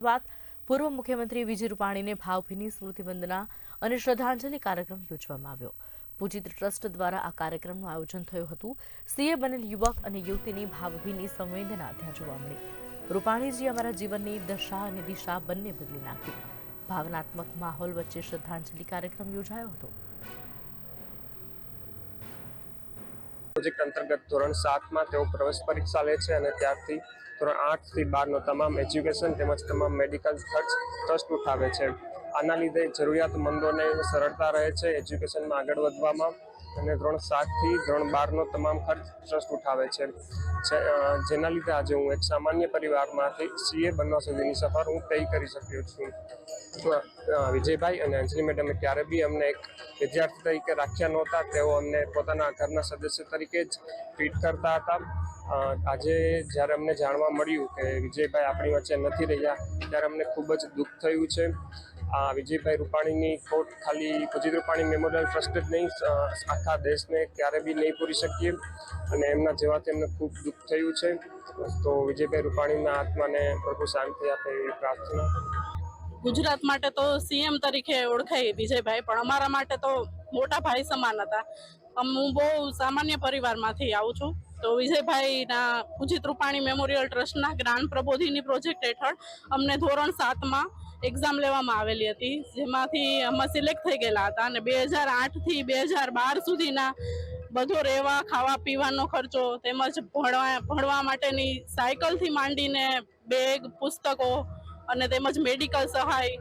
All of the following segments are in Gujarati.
વાત પૂર્વ મુખ્યમંત્રી વિજય રૂપાણીને ભાવભીની સ્મૃતિ વંદના અને શ્રદ્ધાંજલિ કાર્યક્રમ યોજવામાં આવ્યો. પૂજિત ટ્રસ્ટ દ્વારા આ કાર્યક્રમનું આયોજન થયું હતું. સીએ બનેલ યુવક અને યુવતીની ભાવભીની સંવેદના ત્યાં જોવા મળી. રૂપાણીજી અમારા જીવનની દશા અને દિશા બંને બદલી નાખી. ભાવનાત્મક માહોલ વચ્ચે શ્રદ્ધાંજલિ કાર્યક્રમ યોજાયો હતો. પ્રોજેક્ટ અંતર્ગત ધોરણ સાતમાં તેઓ પ્રવેશ પરીક્ષા લે છે અને ત્યારથી ધોરણ આઠથી બારનો તમામ એજ્યુકેશન તેમજ તમામ મેડિકલ ખર્ચ ટ્રસ્ટ ઉઠાવે છે. આના લીધે જરૂરિયાતમંદોને સરળતા રહે છે એજ્યુકેશનમાં આગળ વધવામાં અને ધોરણ સાતથી ધોરણ બારનો તમામ ખર્ચ ટ્રસ્ટ ઉઠાવે છે. જેના લીધે આજે હું એક સામાન્ય પરિવારમાંથી સીએ બનવા સુધીની સફર હું તય કરી શક્યો છું. વિજયભાઈ અને અંજલિ મેડમે ક્યારે બી અમને એક વિદ્યાર્થી તરીકે રાખ્યા નહોતા, તેઓ અમને પોતાના ઘરના સદસ્ય તરીકે જ ટ્રીટ કરતા હતા. આજે જ્યારે અમને જાણવા મળ્યું કે વિજયભાઈ આપણી વચ્ચે નથી રહ્યા, ત્યારે અમને ખૂબ જ દુઃખ થયું છે. આ વિજયભાઈ રૂપાણીની ખોટ ખાલી અજીત રૂપાણી મેમોરિયલ ટ્રસ્ટ જ નહીં આખા દેશને ક્યારે બી નહીં પૂરી શકીએ. અને એમના જેવાથી અમને ખૂબ દુઃખ થયું છે. તો વિજયભાઈ રૂપાણીના આત્માને પ્રભુ શાંતિ આપે એવી પ્રાર્થના. ગુજરાત માટે તો સીએમ તરીકે ઓળખાય વિજયભાઈ, પણ અમારા માટે તો મોટા ભાઈ સમાન હતા. હું બહુ સામાન્ય પરિવારમાંથી આવું છું. તો વિજયભાઈના ઉજિત રૂપાણી મેમોરિયલ ટ્રસ્ટના જ્ઞાન પ્રબોધિની પ્રોજેક્ટ હેઠળ અમને ધોરણ સાતમાં એક્ઝામ લેવામાં આવેલી હતી, જેમાંથી અમે સિલેક્ટ થઈ ગયેલા હતા અને બે હજાર આઠથી બે હજાર બાર સુધીના બધો રહેવા, ખાવા, પીવાનો ખર્ચો તેમજ ભણવા ભણવા માટેની સાયકલથી માંડીને બેગ, પુસ્તકો અને તેમજ મેડિકલ સહાય.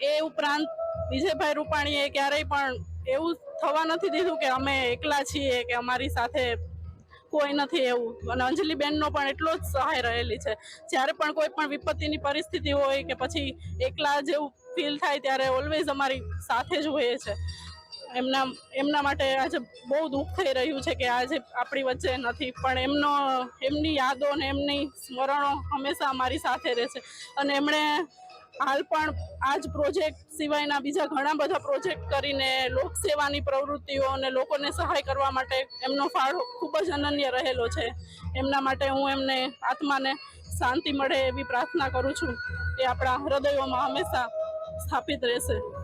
એ ઉપરાંત વિજયભાઈ રૂપાણીએ ક્યારેય પણ એવું થવા નથી દીધું કે અમે એકલા છીએ, કે અમારી સાથે કોઈ નથી એવું. અને અંજલિબેનનો પણ એટલો જ સહાય રહેલી છે. જ્યારે પણ કોઈ પણ વિપત્તિની પરિસ્થિતિ હોય કે પછી એકલા જેવું ફીલ થાય ત્યારે ઓલવેઝ અમારી સાથે જ હોય છે. એમના એમના માટે આજે બહુ દુઃખ થઈ રહ્યું છે કે આજે આપણી વચ્ચે નથી. પણ એમનો, એમની યાદો અને એમની સ્મરણો હંમેશા અમારી સાથે રહેશે. અને એમણે હાલ પણ આ જ પ્રોજેક્ટ સિવાયના બીજા ઘણા બધા પ્રોજેક્ટ કરીને લોકસેવાની પ્રવૃત્તિઓ અને લોકોને સહાય કરવા માટે એમનો ફાળો ખૂબ જ અનન્ય રહેલો છે. એમના માટે હું એમને આત્માને શાંતિ મળે એવી પ્રાર્થના કરું છું એ આપણા હૃદયોમાં હંમેશા સ્થાપિત રહેશે.